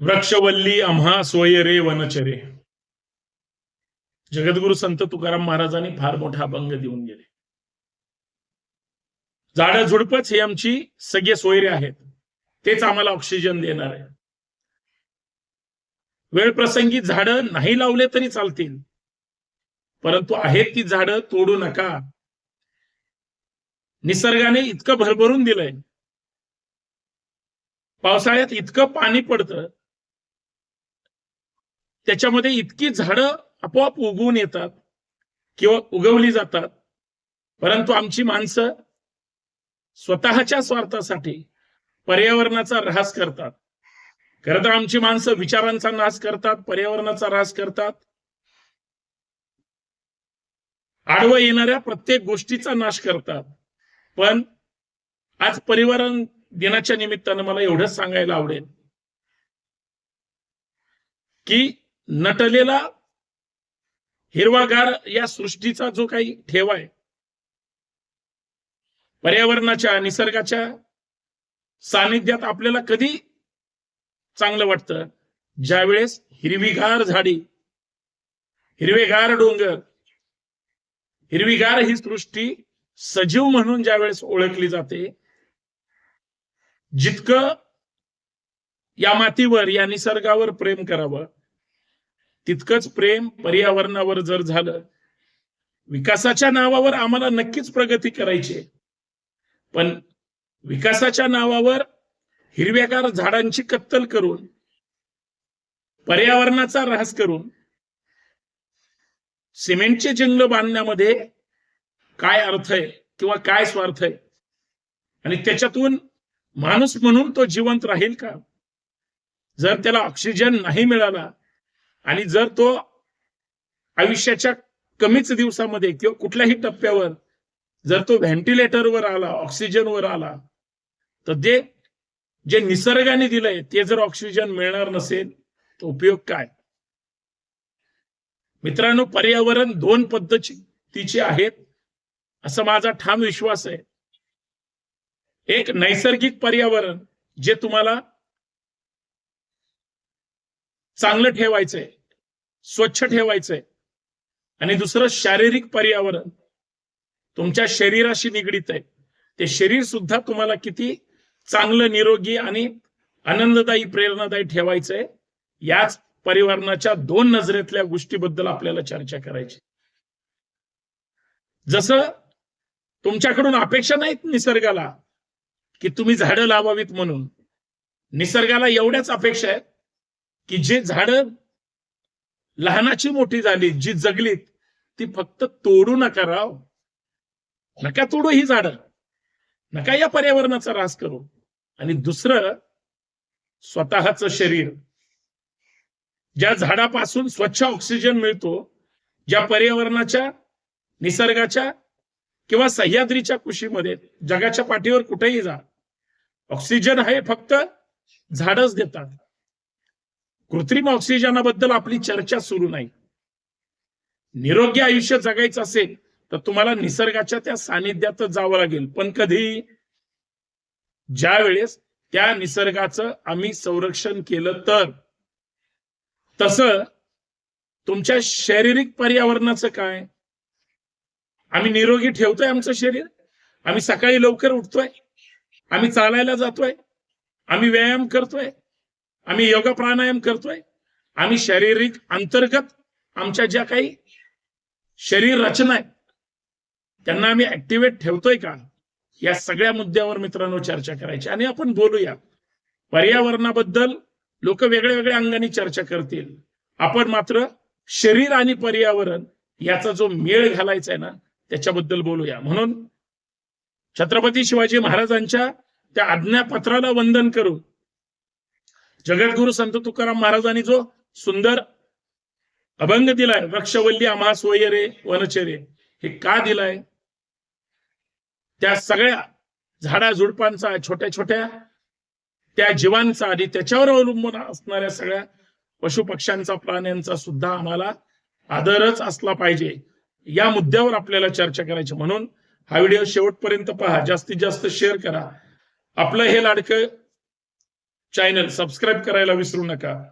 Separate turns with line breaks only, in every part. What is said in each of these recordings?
वृक्षवल्ली आम्हा सोय रे वनचरे. जगद्गुरु संत तुकाराम महाराजांनी फार मोठा अभंग देऊन गेले. झाडं झुडपच हे आमची सगळे सोयरे आहेत. तेच आम्हाला ऑक्सिजन देणार आहे. वेळ प्रसंगी झाडं नाही लावले तरी चालतील. परंतु आहेत ती झाडं तोडू नका. निसर्गाने इतकं भरभरून दिलंय. पावसाळ्यात इतकं पाणी पडतं. त्याच्यामध्ये इतकी झाडं आपोआप उगवून येतात किंवा उगवली जातात. परंतु आमची माणसं स्वतःच्या स्वार्थासाठी पर्यावरणाचा ऱ्हास करतात. खरं तर आमची माणसं विचारांचा नाश करतात पर्यावरणाचा ऱ्हास करतात. आडवं येणाऱ्या प्रत्येक गोष्टीचा नाश करतात. पण आज परिवारण दिनाच्या निमित्तानं मला एवढंच सांगायला आवडेल की नटलेला हिरवागार या सृष्टीचा जो काही ठेवा आहे पर्यावरणाच्या निसर्गाच्या सानिध्यात आपल्याला कधी चांगलं वाटतं? ज्यावेळेस हिरवीगार झाडी हिरवेगार डोंगर हिरवीगार ही सृष्टी सजीव म्हणून ज्यावेळेस ओळखली जाते जितकं या मातीवर या निसर्गावर प्रेम करावं तितकंच प्रेम पर्यावरणावर जर झालं विकासाच्या नावावर आम्हाला नक्कीच प्रगती करायची पण विकासाच्या नावावर हिरव्यागार झाडांची कत्तल करून पर्यावरणाचा ऱ्हास करून सिमेंटचे जंगल बांधण्यामध्ये काय अर्थ आहे किंवा काय स्वार्थ आहे? आणि त्याच्यातून माणूस म्हणून तो जिवंत राहील का? जर त्याला ऑक्सिजन नाही मिळाला आणि जर तो आयुष्याच्या कमीच दिवसामध्ये किंवा कुठल्याही टप्प्यावर जर तो व्हेंटिलेटरवर आला ऑक्सिजनवर आला तर ते जे निसर्गाने दिलंय ते जर ऑक्सिजन मिळणार नसेल तर उपयोग काय? मित्रांनो पर्यावरण दोन पद्धतीचे आहेत असा माझा ठाम विश्वास आहे. एक नैसर्गिक पर्यावरण जे तुम्हाला चांगलं ठेवायचंय स्वच्छ ठेवायचंय. आणि दुसरं शारीरिक पर्यावरण तुमच्या शरीराशी निगडीत आहे. ते शरीर सुद्धा तुम्हाला किती चांगलं निरोगी आणि आनंददायी प्रेरणादायी ठेवायचंय. याच परिवर्णाच्या दोन नजरेतल्या गोष्टीबद्दल आपल्याला चर्चा करायची. जसं तुमच्याकडून अपेक्षा नाहीत निसर्गाला की तुम्ही झाडं लावावीत म्हणून. निसर्गाला एवढ्याच अपेक्षा आहेत की जे झाड लहानाची मोठी झाली जी जगलीत ती फक्त तोडू नका राव. नका तोडू ही झाड. नका या पर्यावरणाचा रास करू. आणि दुसरं स्वतःच शरीर. ज्या झाडापासून स्वच्छ ऑक्सिजन मिळतो ज्या पर्यावरणाच्या निसर्गाच्या किंवा सह्याद्रीच्या कुशीमध्ये जगाच्या पाठीवर कुठेही जा ऑक्सिजन आहे फक्त झाडच देतात. कृत्रिम ऑक्सिजनाबद्दल आपली चर्चा सुरू नाही. निरोगी आयुष्य जगायचं असेल तर तुम्हाला निसर्गाच्या त्या सानिध्यातच जावं लागेल. पण कधी? ज्या वेळेस त्या निसर्गाचं आम्ही संरक्षण केलं तर. तस तुमच्या शारीरिक पर्यावरणाचं काय? आम्ही निरोगी ठेवतोय आमचं शरीर? आम्ही सकाळी लवकर उठतोय? आम्ही चालायला जातोय? आम्ही व्यायाम करतोय? आम्ही योगा प्राणायाम करतोय. आम्ही शारीरिक अंतर्गत आमच्या ज्या काही शरीर रचना आहेत त्यांना आम्ही ऍक्टिव्हेट ठेवतोय का? या सगळ्या मुद्द्यावर मित्रांनो चर्चा करायची. आणि आपण बोलूया. पर्यावरणाबद्दल लोक वेगळ्या वेगळ्या अंगाने चर्चा करतील. आपण मात्र शरीर आणि पर्यावरण याचा जो मेळ घालायचा आहे ना त्याच्याबद्दल बोलूया. म्हणून छत्रपती शिवाजी महाराजांच्या त्या आज्ञापत्राला वंदन करून जगद्गुरु संत तुकाराम महाराजांनी जो सुंदर अभंग दिलाय वृक्षवल्ली आम्हा वयरे वनचरे हे का दिलाय? त्या सगळ्या झाडा झुडपांचा छोट्या छोट्या त्या जीवांचा आणि त्याच्यावर अवलंबून असणाऱ्या सगळ्या पशु पक्ष्यांचा प्राण्यांचा सुद्धा आम्हाला आदरच असला पाहिजे. या मुद्द्यावर आपल्याला चर्चा करायची म्हणून हा व्हिडिओ शेवटपर्यंत पहा. जास्तीत जास्त शेअर करा. आपलं हे लाडकं चॅनल सबस्क्राईब करायला विसरू नका.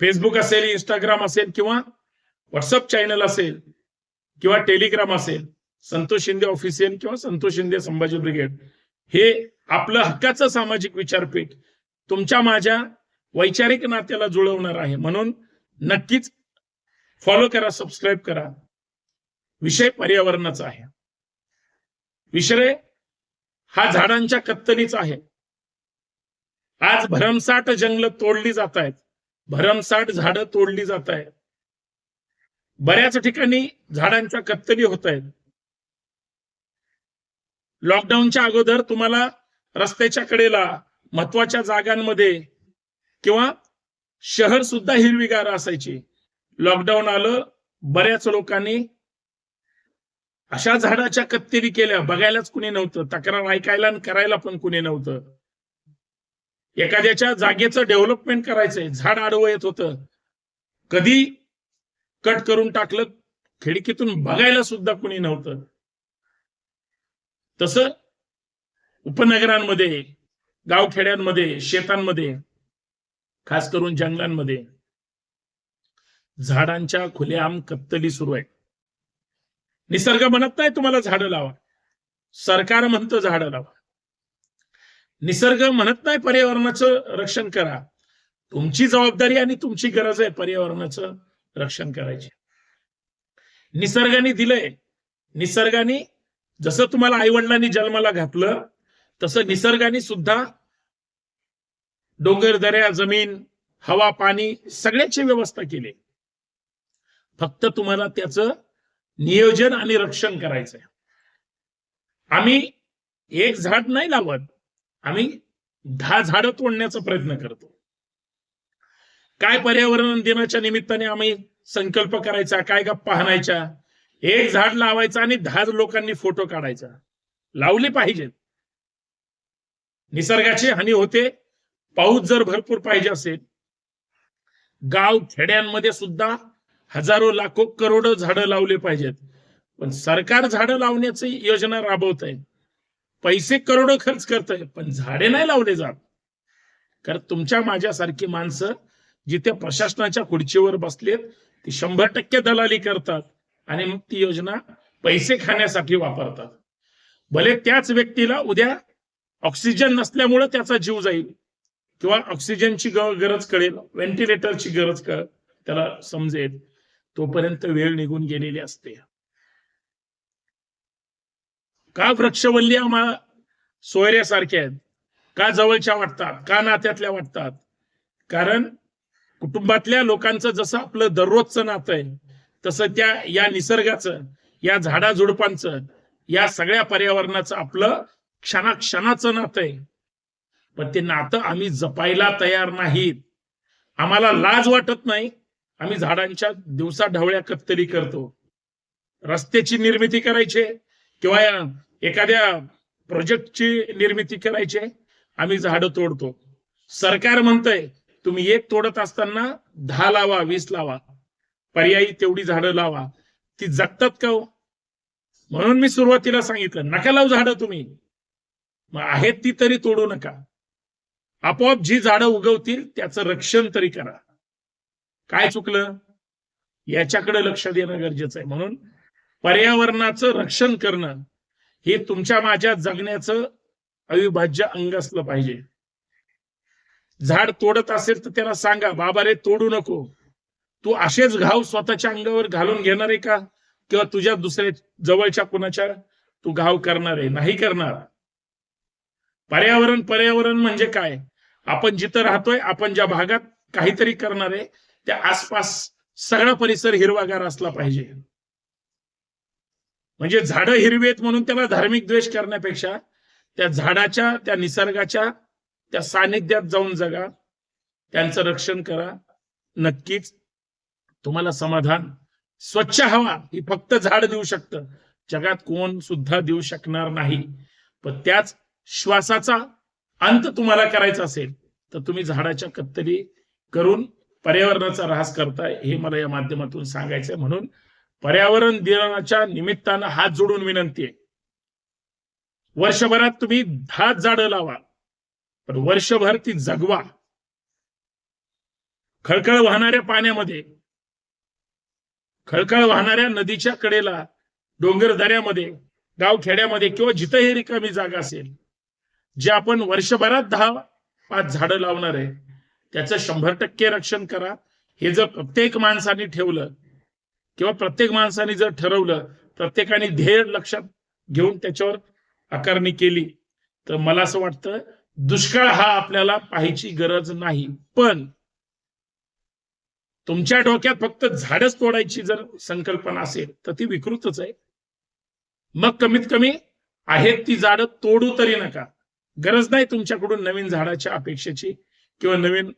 फेसबुक असेल इंस्टाग्राम असेल किंवा व्हॉट्सअप चॅनल असेल किंवा टेलिग्राम असेल संतोष शिंदे ऑफिशियल किंवा संतोष शिंदे संभाजी ब्रिगेड हे आपलं हक्काचं सामाजिक विचारपीठ तुमच्या माझ्या वैचारिक नात्याला जुळवणार आहे. म्हणून नक्कीच फॉलो करा सबस्क्राईब करा. विषय पर्यावरणाचा आहे. विषय हा झाडांच्या कत्तलीचा आहे. आज भरमसाठ जंगल तोडली जात आहेत. भरमसाठ झाडं तोडली जात आहेत. बऱ्याच ठिकाणी झाडांच्या कत्तली होत आहेत. लॉकडाऊनच्या अगोदर तुम्हाला रस्त्याच्या कडेला महत्त्वाच्या जागांमध्ये किंवा शहर सुद्धा हिरवीगार असायची. लॉकडाऊन आलं बऱ्याच लोकांनी अशा झाडाच्या कत्तेरी केल्या. बघायलाच कुणी नव्हतं. तक्रार ऐकायला आणि करायला पण कुणी नव्हतं. एखाद्याच्या जागेचं डेव्हलपमेंट करायचंय झाड आडवं येत होतं. कधी कट करून टाकलं खिडकीतून बघायला सुद्धा कुणी नव्हतं. तस उपनगरांमध्ये गावखेड्यांमध्ये शेतांमध्ये खास करून जंगलांमध्ये झाडांच्या खुलेआम कत्तली सुरू आहे निसर्ग म्हणत नाही तुम्हाला झाडं लावा. सरकार म्हणतं झाडं लावा. निसर्ग म्हणत नाही पर्यावरणाचं रक्षण करा. तुमची जबाबदारी आणि तुमची गरज आहे पर्यावरणाचं रक्षण करायची. निसर्गाने दिलंय. निसर्गाने जसं तुम्हाला आईवडिलांनी जन्माला घातलं तसं निसर्गाने सुद्धा डोंगर दऱ्या जमीन हवा पाणी सगळ्याची व्यवस्था केली. फक्त तुम्हाला त्याचं नियोजन आणि रक्षण करायचंय. आम्ही एक झाड नाही लावत. आम्ही दहा झाडं तोडण्याचा प्रयत्न करतो. काय पर्यावरण दिनाच्या निमित्ताने आम्ही संकल्प करायचा काय गप्पा हाणायच्या? एक झाड लावायचं आणि दहा लोकांनी फोटो काढायचा. लावले पाहिजेत. निसर्गाची हानी होते. पाऊस जर भरपूर पाहिजे असेल गाव खेड्यांमध्ये सुद्धा हजारो लाखो करोडो झाडं लावले पाहिजेत. पण सरकार झाडं लावण्याची योजना राबवत आहे पैसे करोडो खर्च करतोय पण झाडे नाही लावले जात. कारण तुमच्या माझ्यासारखी माणसं जिथे प्रशासनाच्या खुर्चीवर बसलेत ती शंभर टक्के दलाली करतात आणि मग ती योजना पैसे खाण्यासाठी वापरतात. भले त्याच व्यक्तीला उद्या ऑक्सिजन नसल्यामुळे त्याचा जीव जाईल किंवा ऑक्सिजनची गरज कळेल व्हेंटिलेटरची गरज कळ त्याला समजेल तोपर्यंत वेळ निघून गेलेली असते. का वृक्षवल्ली आम्हाला सोयऱ्यासारख्या आहेत? का जवळच्या वाटतात? का नात्यातल्या वाटतात? कारण कुटुंबातल्या लोकांचं जसं आपलं दररोजचं नातं आहे तसं त्या या निसर्गाचं या झाडाझुडपांचं या सगळ्या पर्यावरणाचं आपलं क्षणाक्षणाचं नातं आहे. पण ते नातं आम्ही जपायला तयार नाहीत. आम्हाला लाज वाटत नाही. आम्ही झाडांच्या दिवसा ढवळ्या कत्तरी करतो. रस्त्याची निर्मिती करायची. किंवा एखाद्या प्रोजेक्टची निर्मिती करायची आम्ही झाडं तोडतो. सरकार म्हणतंय तुम्ही एक तोडत असताना दहा लावा वीस लावा. पर्यायी तेवढी झाडं लावा. ती जगतात का हो? म्हणून मी सुरुवातीला सांगितलं नका लावू झाडं तुम्ही. मग आहेत ती तरी तोडू नका. आपोआप जी झाडं उगवतील त्याचं रक्षण तरी करा. काय चुकलं? याच्याकडे लक्ष देणं गरजेचं आहे. म्हणून पर्यावरणाचं रक्षण करणं हे तुमच्या माझ्या जगण्याचं अविभाज्य अंग असलं पाहिजे. झाड तोडत असेल तर त्याला सांगा बाबा रे तोडू नको. तू असेच घाव स्वतःच्या अंगावर घालून घेणार आहे का? किंवा तुझ्या दुसऱ्या जवळच्या कुणाच्या? तू घाव करणार आहे नाही करणार. पर्यावरण पर्यावरण म्हणजे काय? आपण जिथं राहतोय आपण ज्या भागात काहीतरी करणार आहे त्या आसपास सगळा परिसर हिरवागार असला पाहिजे. म्हणजे झाडं हिरवेत म्हणून त्याला धार्मिक द्वेष करण्यापेक्षा त्या झाडाच्या त्या निसर्गाच्या त्या सानिध्यात जाऊन जगा. त्यांचं रक्षण करा. नक्कीच तुम्हाला समाधान स्वच्छ हवा ही फक्त झाड देऊ शकतं. जगात कोण सुद्धा देऊ शकणार नाही. पण त्याच श्वासाचा अंत तुम्हाला करायचा असेल तर तुम्ही झाडाच्या कत्तली करून पर्यावरणाचा ऱ्हास करताय हे मला या माध्यमातून सांगायचंय. म्हणून पर्यावरण दिनाच्या निमित्तानं हात जोडून विनंती आहे. वर्षभरात तुम्ही दहा झाडं लावा पण वर्षभर ती जगवा. खळखळ वाहणाऱ्या पाण्यामध्ये खळखळ वाहणाऱ्या नदीच्या कडेला डोंगर दऱ्यामध्ये गाव खेड्यामध्ये किंवा जिथेही रिकामी जागा असेल जे आपण वर्षभरात दहा पाच झाडं लावणार आहे त्याचं शंभर टक्के रक्षण करा. हे जर प्रत्येक माणसाने ठेवलं किंवा प्रत्येक माणसाने जर ठरवलं प्रत्येकाने ध्येय लक्षात घेऊन त्याच्यावर आकारणी केली तर मला असं वाटतं दुष्काळ हा आपल्याला पाहायची गरज नाही. पण तुमच्या डोक्यात फक्त झाडच तोडायची जर संकल्पना असेल तर ती विकृतच आहे. मग कमीत कमी आहेत ती झाडं तोडू तरी नका. गरज नाही तुमच्याकडून नवीन झाडाच्या अपेक्षेची किंवा नवीन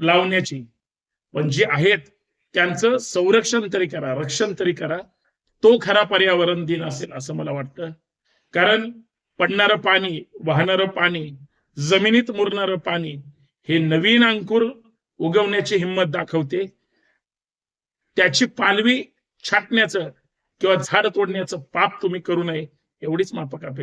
लावण्याची. पण जी आहेत त्यांचं संरक्षण तरी करा रक्षण तरी करा. तो खरा पर्यावरण दिन असेल असं मला वाटतं. कारण पडणारं पाणी वाहणारं पाणी जमिनीत मुरणारं पाणी हे नवीन अंकुर उगवण्याची हिंमत दाखवते. त्याची पालवी छाटण्याचं किंवा झाड तोडण्याचं पाप तुम्ही करू नये एवढीच माफक अपेक्षा